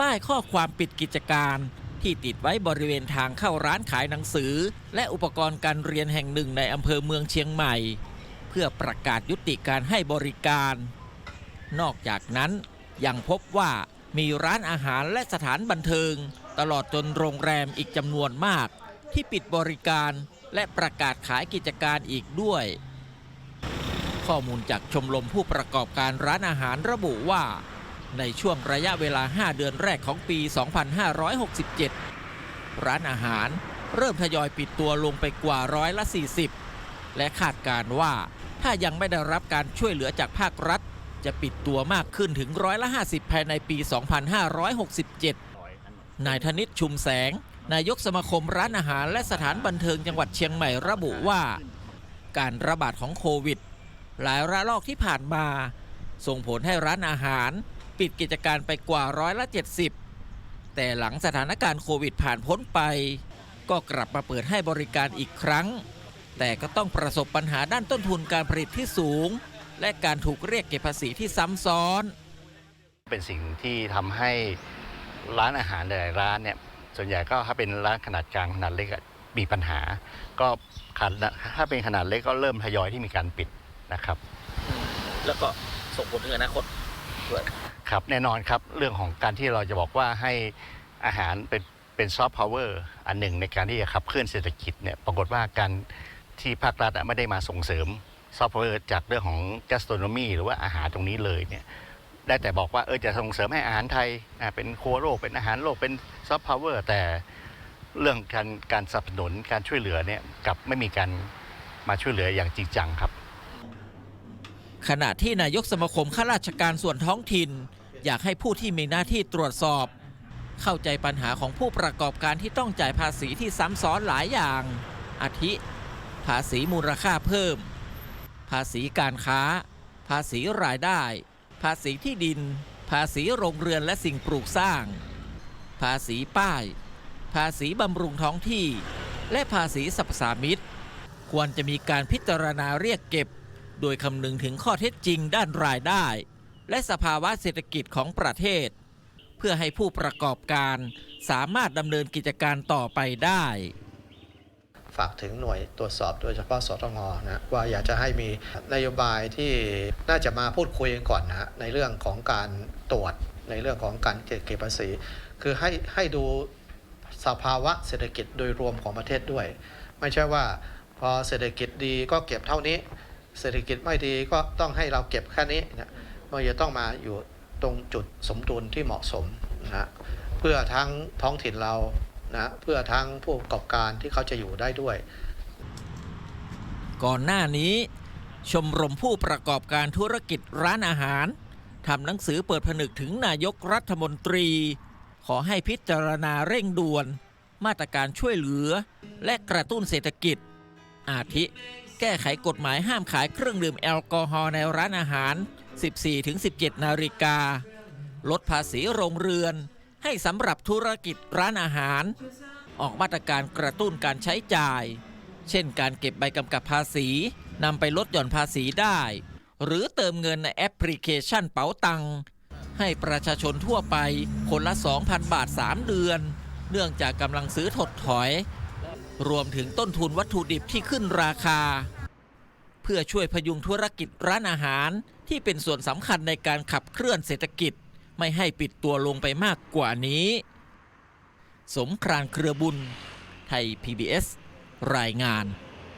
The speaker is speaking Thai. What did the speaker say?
ป้ายข้อความปิดกิจการ ที่ติดไว้บริเวณทางเข้าร้านขายหนังสือ และอุปกรณ์การเรียนแห่งหนึ่งในอำเภอเมืองเชียงใหม่ เพื่อประกาศยุติการให้บริการ นอกจากนั้นยังพบว่ามีร้านอาหารและสถานบันเทิง ตลอดจนโรงแรมอีกจำนวนมาก ที่ปิดบริการและประกาศขายกิจการอีกด้วย ข้อมูลจากชมรมผู้ประกอบการร้านอาหารระบุว่า ในช่วงระยะเวลา 5 เดือนแรกของปี 2567 ร้านอาหารเริ่มทยอยปิดตัวลงไปกว่าร้อยละ 40 และคาดการว่าถ้ายังไม่ได้รับการช่วยเหลือจากภาครัฐ จะปิดตัวมากขึ้นถึงร้อยละ 50 ภายในปี 2567 นายธนิตชุมแสง นายกสมาคมร้านอาหารและสถานบันเทิงจังหวัดเชียงใหม่ระบุว่า การระบาดของโควิด หลายระลอกที่ผ่านมา ส่งผลให้ร้านอาหาร ปิดกิจการไปกว่าร้อยละ 70 แต่หลังสถานการณ์โควิดผ่านพ้นไป ก็กลับมาเปิดให้บริการอีกครั้ง แต่ก็ต้องประสบปัญหาด้านต้นทุนการผลิตที่สูง และการถูกเรียกเก็บภาษีที่ซ้ำซ้อน เป็นสิ่งที่ทำให้ร้านอาหารหลายๆร้านเนี่ยส่วนใหญ่ก็ถ้าเป็นร้านขนาดกลางขนาดเล็กอะมีปัญหา ก็ขนาดถ้าเป็นขนาดเล็กก็เริ่มทยอยที่มีการปิดนะครับ แล้วก็ส่งผลถึงอนาคตด้วย ครับแน่นอนครับเรื่องของการที่เราจะบอกว่าให้อาหารเป็นเป็นซอฟต์พาวเวอร์อันหนึ่งในการที่จะขับเคลื่อนเศรษฐกิจเนี่ยปรากฏว่าการที่ภาครัฐอะไม่ได้มาส่งเสริมซอฟต์พาวเวอร์จากเรื่องของ gastronomy หรือว่าอาหารตรงนี้เลยเนี่ยได้แต่บอกว่าเออจะส่งเสริมให้อาหารไทยอ่าเป็นครัวโลกเป็นอาหารโลกเป็นซอฟต์พาวเวอร์แต่เรื่องการการสนับสนุนการช่วยเหลือเนี่ยกลับไม่มีการมาช่วยเหลืออย่างจริงจังครับ ขณะที่นายกสมาคมข้าราชการส่วนท้องถิ่น อยากให้ผู้ที่มีหน้าที่ตรวจสอบ เข้าใจปัญหาของผู้ประกอบการที่ต้องจ่ายภาษีที่ซ้ำซ้อนหลายอย่าง อาทิ ภาษีมูลค่าเพิ่ม ภาษีการค้า ภาษีรายได้ ภาษีที่ดิน ภาษีโรงเรือนและสิ่งปลูกสร้าง ภาษีป้าย ภาษีบำรุงท้องที่ และภาษีสรรพสามิตควรจะมีการพิจารณาเรียกเก็บ โดยคำนึงถึงข้อเท็จจริงด้านรายได้ และสภาวะเศรษฐกิจของประเทศ เพื่อให้ผู้ประกอบการสามารถดำเนินกิจการต่อไปได้ ฝากถึงหน่วยตรวจสอบโดยเฉพาะสตงนะว่าอยากจะให้มีนโยบายที่น่าจะมาพูดคุยกันก่อนนะในเรื่องของการตรวจในเรื่องของการเก็บภาษี คือให้ให้ดูสภาวะเศรษฐกิจโดยรวมของประเทศด้วย ไม่ใช่ว่าพอเศรษฐกิจดีก็เก็บเท่านี้ เศรษฐกิจไม่ดีก็ต้องให้เราเก็บแค่นี้นะ มันจะต้องมาอยู่ตรงจุดสมดุลที่เหมาะสมนะเพื่อทั้งท้องถิ่นเรานะเพื่อทั้งผู้ประกอบการที่เขาจะอยู่ได้ด้วย ก่อนหน้านี้ ชมรมผู้ประกอบการธุรกิจร้านอาหารทำหนังสือเปิดผนึกถึงนายกรัฐมนตรี ขอให้พิจารณาเร่งด่วน มาตรการช่วยเหลือ และกระตุ้นเศรษฐกิจ อาทิ แก้ไขกฎหมายห้ามขายเครื่องดื่มแอลกอฮอล์ในร้านอาหาร 14-17 นาฬิกา ลดภาษีโรงเรือน ให้สำหรับธุรกิจร้านอาหาร ออกมาตรการกระตุ้นการใช้จ่าย เช่นการเก็บใบกำกับภาษีนำไปลดหย่อนภาษีได้ หรือเติมเงินในแอปพลิเคชันเป๋าตังค์ให้ประชาชนทั่วไปคนละ 2,000 บาท 3 เดือน เนื่องจากกำลังซื้อถดถอย รวมถึงต้นทุนวัตถุดิบที่ขึ้นราคา เพื่อช่วยพยุงธุรกิจร้านอาหาร ที่เป็นส่วนสำคัญในการขับเคลื่อนเศรษฐกิจ ไม่ให้ปิดตัวลงไปมากกว่านี้ สมครานเครือบุญ ไทย PBS รายงาน